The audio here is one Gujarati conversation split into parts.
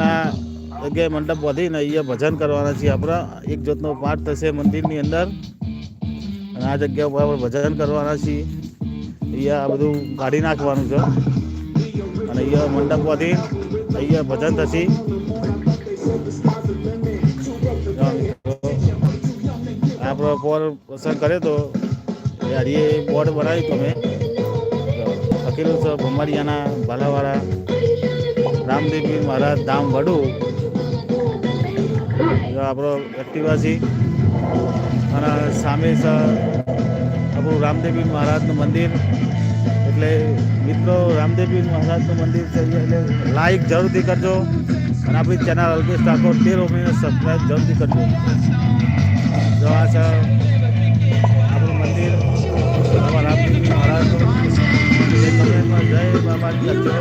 ના જગ્યાએ મંડપ વધીને અહીંયા ભજન કરવાના છીએ આપણે. એક જાતનો પાઠ થશે મંદિરની અંદર. અને આ જગ્યા ઉપર આપણે ભજન કરવાના છીએ. અહીંયા આ બધું કાઢી નાખવાનું છે. અને અહીંયા મંડપ વધી અહીંયા ભજન થશે. આપણો પોર પ્રસંગ કરે તો હરીએ બોર્ડ બનાવ્યું તમે અખિલ ભમરિયાના ભાલાવાળા રામદેવજી મહારાજ ધામ વડુ. આપણો એક્ટિવાસી અને સામે આપણું રામદેવજી મહારાજનું મંદિર. એટલે મિત્રો, રામદેવજી મહારાજનું મંદિર છે એટલે લાઈક જરૂરથી કરજો. અને આપણી ચેનલ અલ્પેશ ઠાકોર તેર ઓગણીને સબસ્ક્રાઈબ જરૂરથી કરજો. જો આ છે આપણું મંદિર. બાબા રામદેવજી કમેન્ટમાં જય બાબાજી લખજો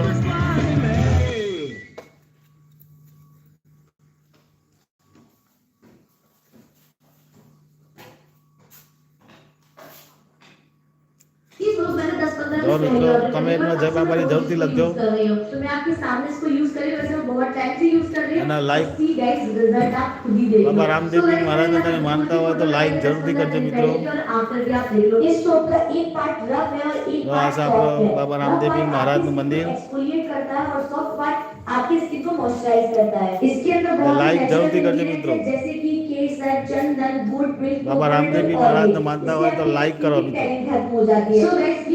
कर रही हो। तो मैं आपके सामने इसको यूज़ कर रही हूँ वैसे मैं बहुत टाइम से यूज़ कर रही हूँ। ना लाइक सी गाइस रिज़ल्ट आप खुद ही देखिए बाबा रामदेव जी महाराज ने तो मैंने मानता हुआ तो लाइक ज़रूर करजो मित्रों। और आफ्टर भी आप देख लो। इस शॉप का एक पार्ट रब है और एक पार्ट सॉफ्ट है। बाबा रामदेव जी महाराज का मंदिर। एक्सफोलिएट करता है और सॉफ्ट पार्ट आपके स्किन को मॉइस्चराइज करता है। इसके अंदर बहुत लाइक ज़रूर करजो मित्रों। जैसे कि केसर चंदन गुड मिल्क बाबा रामदेव जी महाराज ने मानता हुआ तो लाइक करो मित्रों। सो गाइस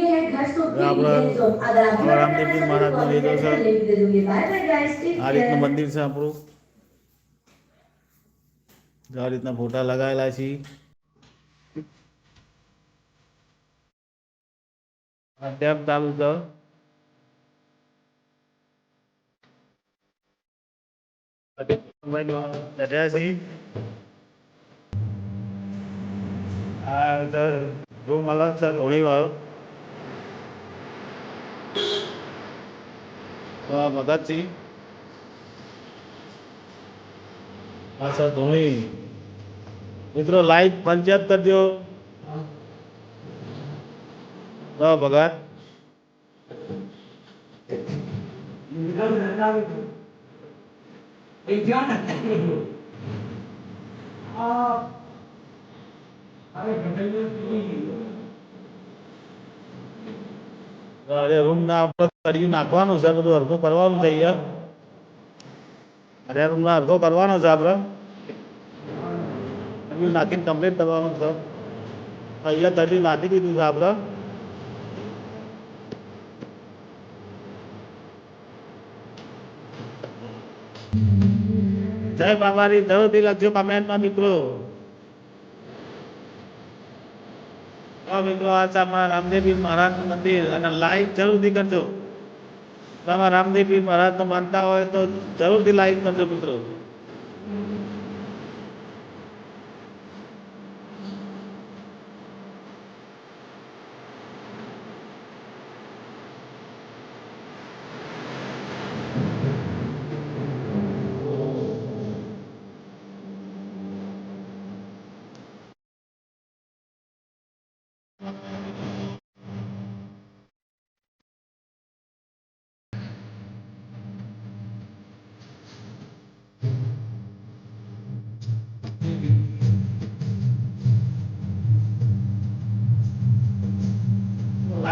આ રીતનું મંદિર છે આપણું. આ રીતના ફોટા લગાવેલા છે. આ રૂમ અલગ સર ઘણી વાર. ભગત છે અચ્છા ધોની. મિત્રો લાઈક પંચાયત કરજો ભગત રૂમ ના કર્યું નાખવાનું છે, બધું હરખું કરવાનું થઈ ગયા અરે રૂમ ના કરવાનો છે આપણે. કર્યું નાખીને કમ્પ્લીટ કરવાનું છે. અહીંયા તરી નાખી દીધું છે આપણે. જય બાબાની જરૂરથી લખજો કમેન્ટમાં મિત્રો. મિત્રો, આ છે અમારા રામદેવજી મહારાજનું મંદિર. અને લાઈક જરૂરથી કરજો. તમે રામદેવજી મહારાજને માનતા હોય તો જરૂરથી લાઈક કરજો મિત્રો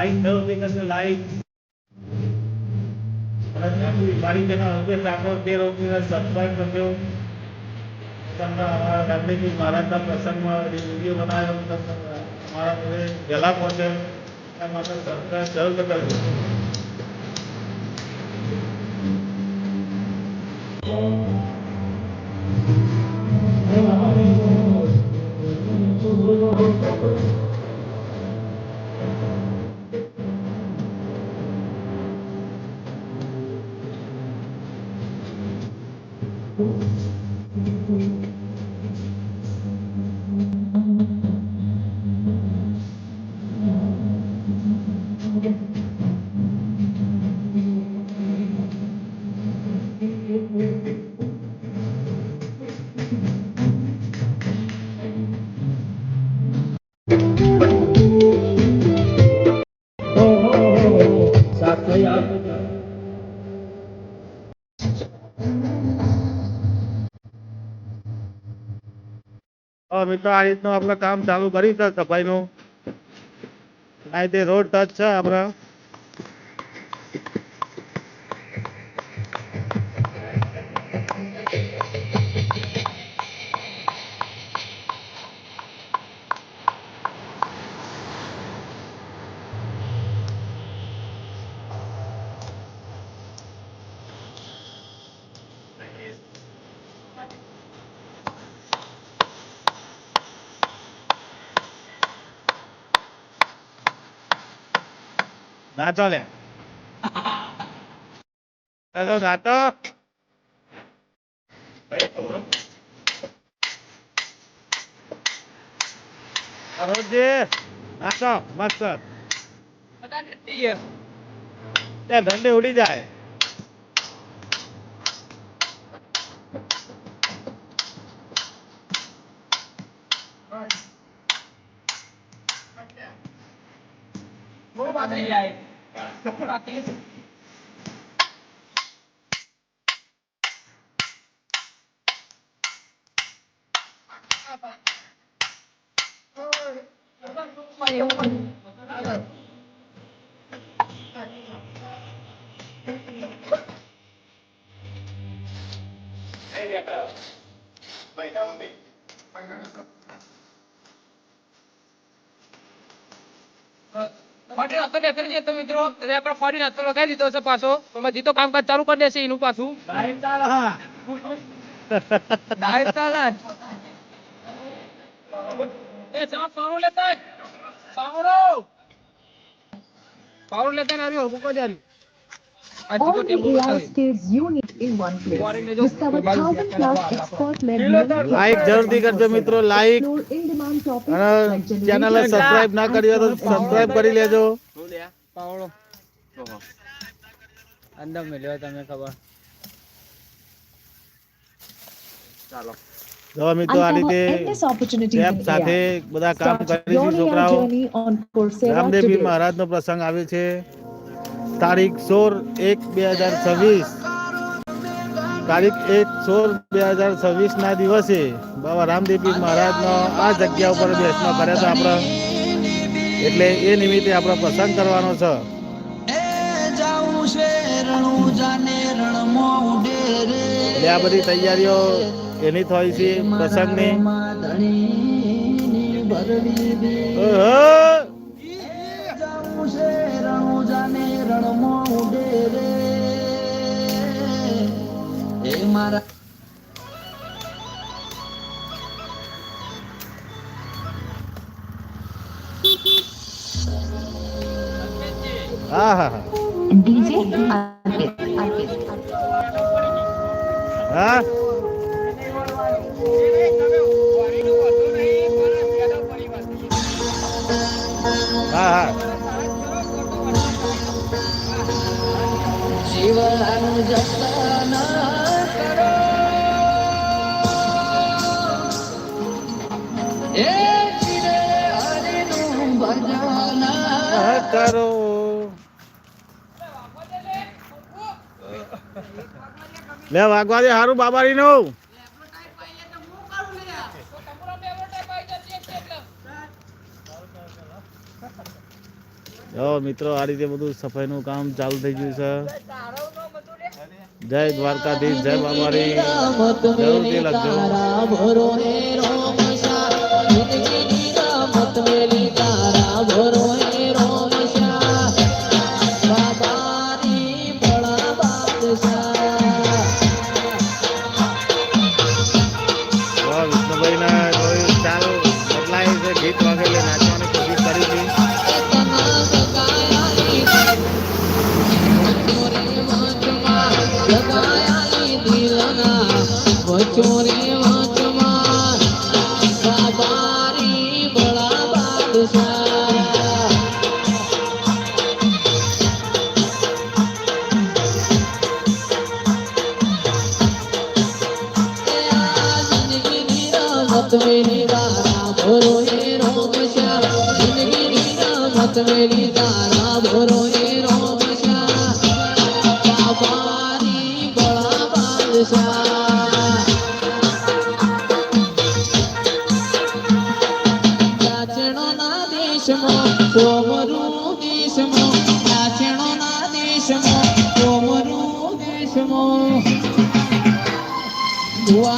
લાઈક જરૂરથી કરજો લાઈક મારી ચેનલ અલ્પેશ ઠાકોર તેર ઓગણીને સબસ્ક્રાઈબ કરજો. તમને ગાંધીજી મહારાજના પ્રસંગમાં વીડિયો તમને મારા જોડે વહેલા એ માટે સબસ્ક્રાઈબ જરૂર કરજો. Mm-hmm. તો આ રીતનું આપણે કામ ચાલુ કરી છે સફાઈનું. આ રીતે રોડ ટચ છે આપણે. નાચો લે. હેલો નાતો ઉડી જાય. 欢迎我。નાસ્તો લેતો જઈએ તો મિત્રો એટલે આપણે ફોરીન હતો લગાવી દીધો છે પાછો. એમાં જીતો કામકાજ ચાલુ કરી દેશે એનું પાછું. ડાયર ચાલે એ જમા પાવડો લેતા આય. પાવડો પાવડો લેતા ને આવ્યો મૂકો જાન All the AI બતાવી. skills in one place. જો Discover thousand plus expert-led like જરૂરથી કરજો મિત્રો લાઈક Explore in-demand topics અને like ચેનલને સબસ્ક્રાઇબ ના કરી તો સબસ્ક્રાઇબ કરી લેજો. પાવડો. અંદર મળ્યો તમે ખબર. ચાલો. જો મિત્રો આ રીતે એપ સાથે બધા કામ Start છે છોકરાઓ. journey on Coursera રામદેવજી મહારાજનો પ્રસંગ આવે છે. તારીખ સોળ એક બે હજાર છવ્વીસ. તારીખ એક સોળ બે હજાર છવ્વીસ ના દિવસે બાબા રામદેવજી મહારાજનો આ જગ્યા ઉપર બેસનો કર્યા હતા આપણે. એટલે એ નિમિત્તે આપણે પ્રસંગ કરવાનો છે. એટલે આ બધી તૈયારીઓ એની થઈ છે પ્રસંગની. ઓહો! હા હા હા DJ Arpit. Arpit. હા હા હા હા, કરો લે, વાગવા દે, હારું, બાબારી નું. જો, મિત્રો, આ રીતે બધું સફાઈનું કામ ચાલુ થઈ ગયું છે. જય દ્વારકાધીશ, જય બાબારી. જરૂરથી લખજો.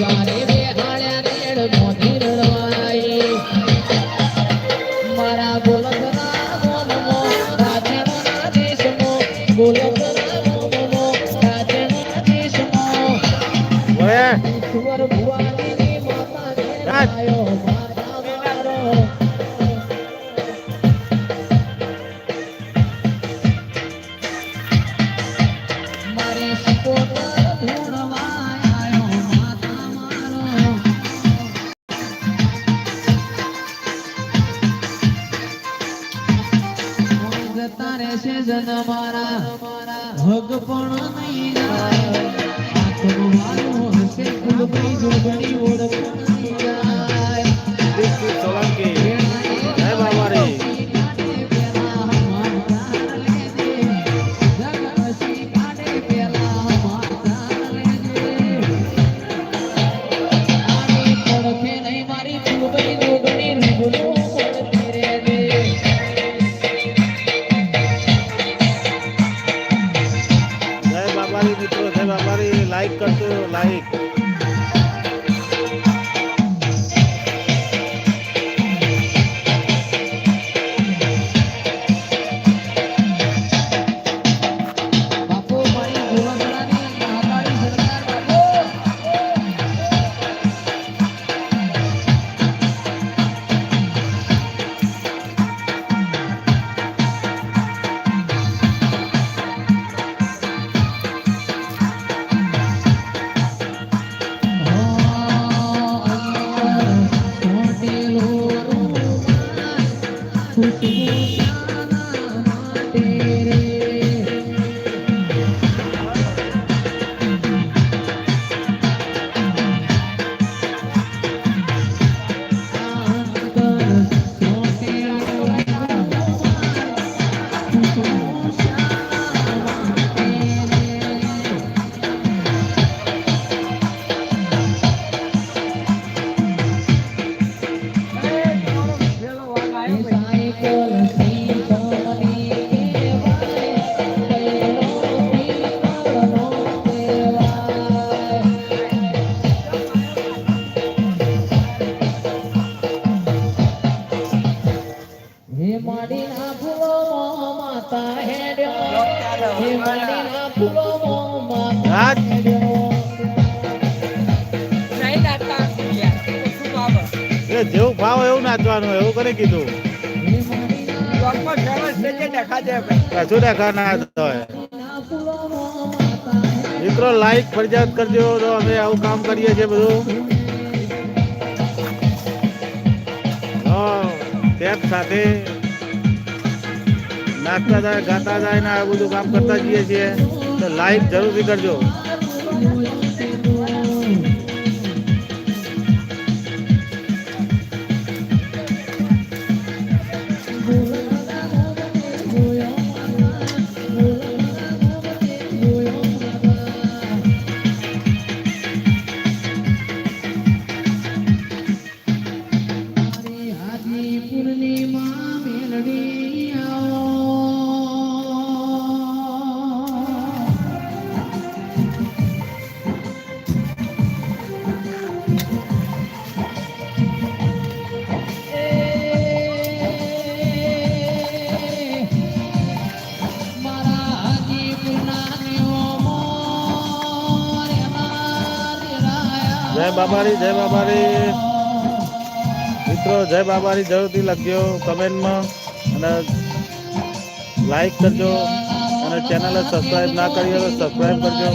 God. વાત જેવું ભાવ એવું નાચવાનું, એવું કરી કીધું. કશું દેખા ના હોય. મિત્રો લાઈક ફરજિયાત કરજો. તો અમે આવું કામ કરીએ છીએ બધું. ટેપ સાથે નાચતા જાય, ગાતા જાય ને આ બધું કામ કરતા જઈએ છીએ. તો લાઈક જરૂરથી કરજો. noite. જય બાબાની જરૂરથી લખજો કમેન્ટમાં અને લાઈક કરજો અને ચેનલને સબસ્ક્રાઈબ ના કરી હોય તો સબસ્ક્રાઈબ કરજો.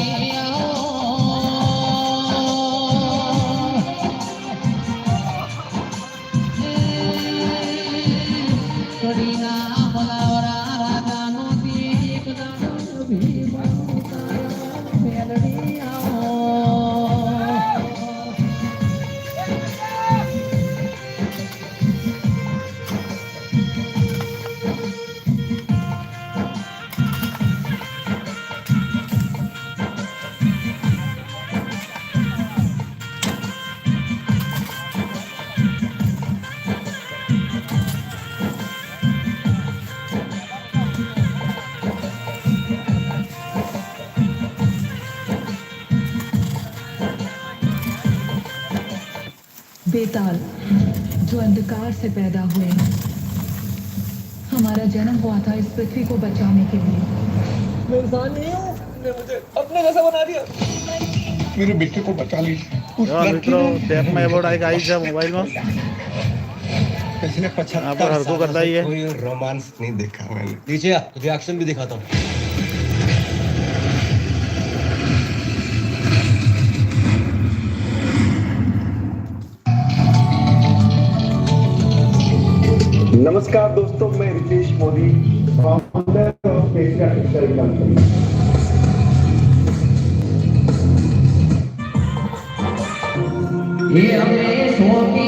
बेताल जो अंधकार से पैदा हुए। हमारा जन्म हुआ था इस पृथ्वी को बचाने के लिए। मैं इंसान नहीं हूँ मुझे अपने जैसा बना दिया। मेरे बेटे को बचा लीजिए। मित्रों टैप में अबाउट आएगा आई जब मोबाइल में। पिछले पचहत्तर साल से कोई रोमांस नहीं देखा मैंने। दीजिए रिएक्शन भी दिखाता हूँ। नमस्कार दोस्तों मैं Ritesh Modi founder of patriotic sell company ये हमने सोच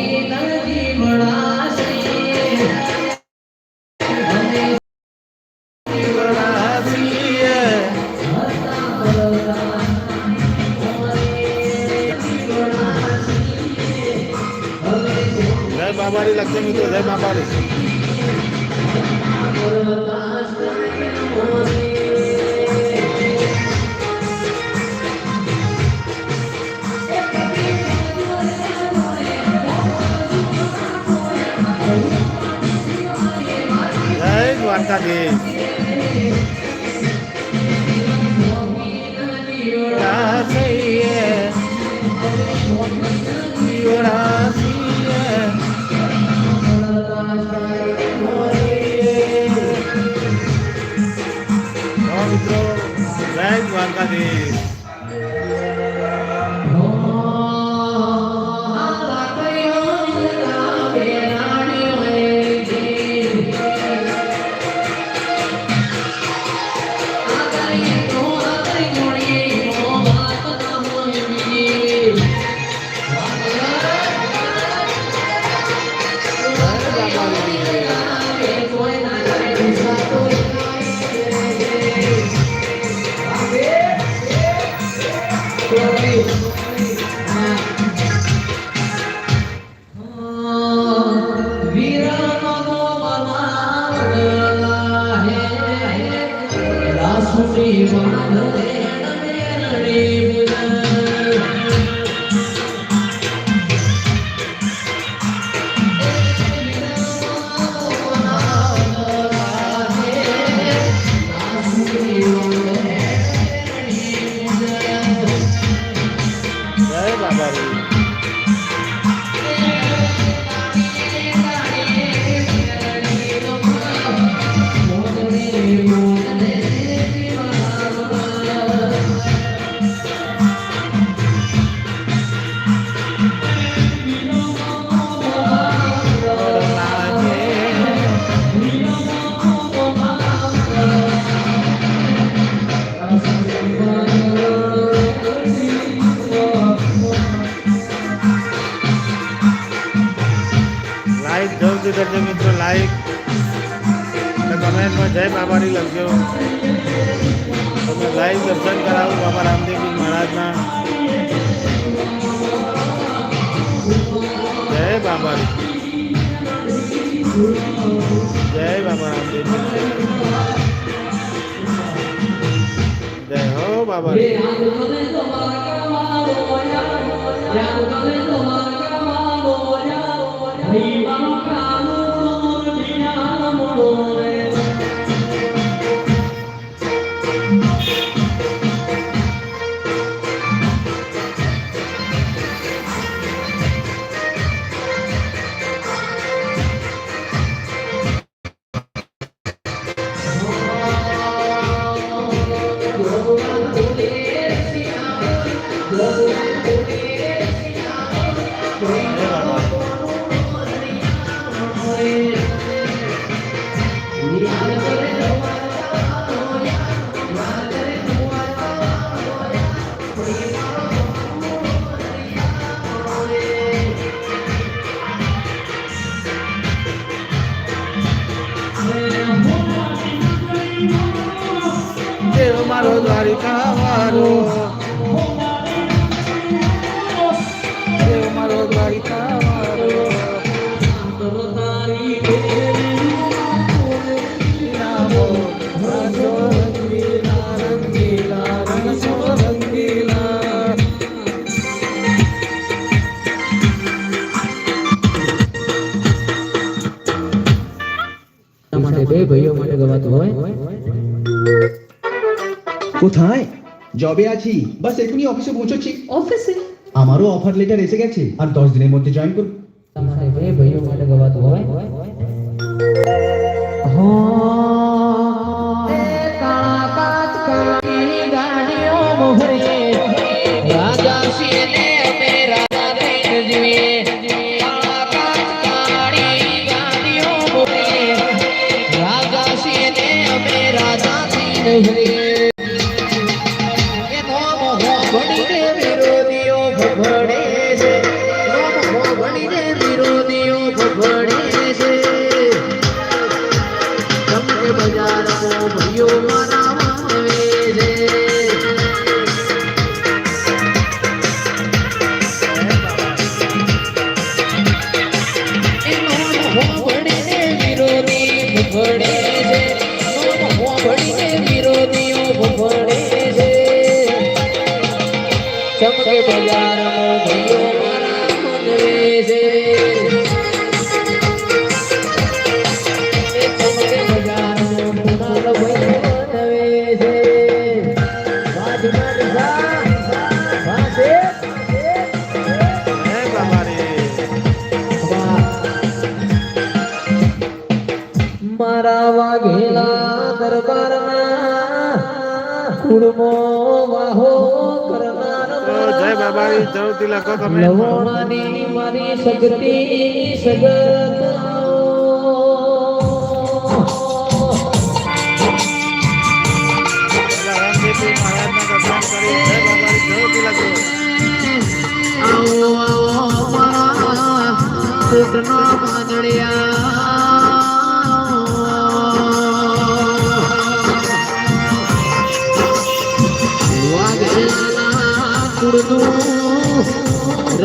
જય દ્વારકાધીશ રાસુડી બાંધે કરજો મિત્રો લાઈક કમેન્ટમાં જય બાબાની લખજો. તમે લાઈવ દર્શન કરાવું બાબા રામદેવજી મહારાજના. જય બાબારી જય બાબા રામદેવજી. જય હો બાબારી জবে আছি। বাস এখনই অফিসে পৌঁছচ্ছি। অফিসে আমারও অফার লেটার এসে গেছে। আর দশ দিনের মধ্যে জয়েন করব। হ্যাঁ। কাজ কাজ গাড়িও মোহরে। ঘরে વાઘેલા દરબારમાં કુડમો વાહો જય બાબા જરૂરથી લખો તમે લવણાની મારી શક્તિ સગત આવો આવો મારા સુતનો ભાંજળિયા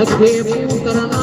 That's the